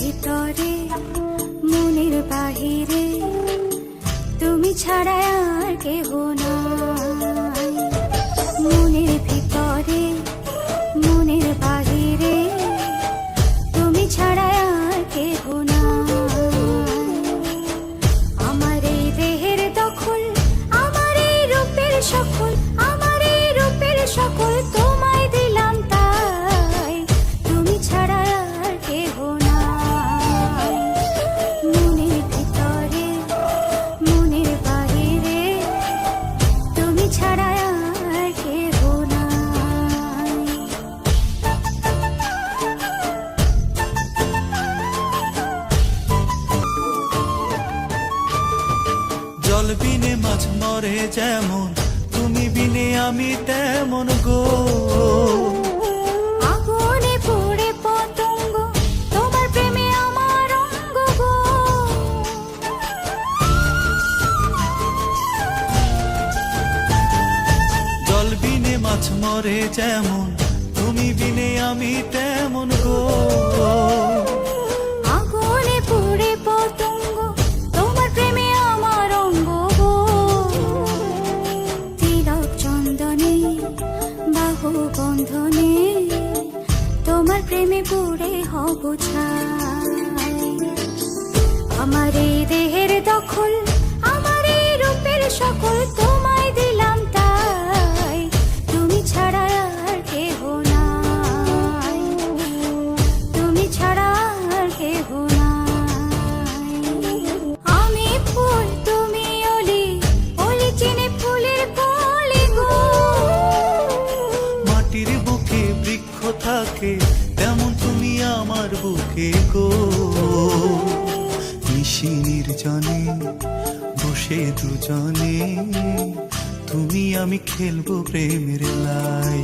ভিতরে মনের বাহিরে। তুমি ছাড়া আর কেহ না মনের ভিতরে মনের বাহিরে। তুমি ছাড়া বিনে মাছ মরে যেমন তুমি বিনে আমি তেমন গো। আগুনে পুড়ে পতঙ্গ তোমার প্রেমে আমার অঙ্গ গো। জল বিনে মাছ মরে যেমন তুমি বিনে আমি তেমন গো। ছাই আমার এই দেহের দখল থাকে, তেমন তুমি আমার বুকে গো। নিশি নির্জনে, বসে দুজনে, তুমি আমি খেলব প্রেমের লাই।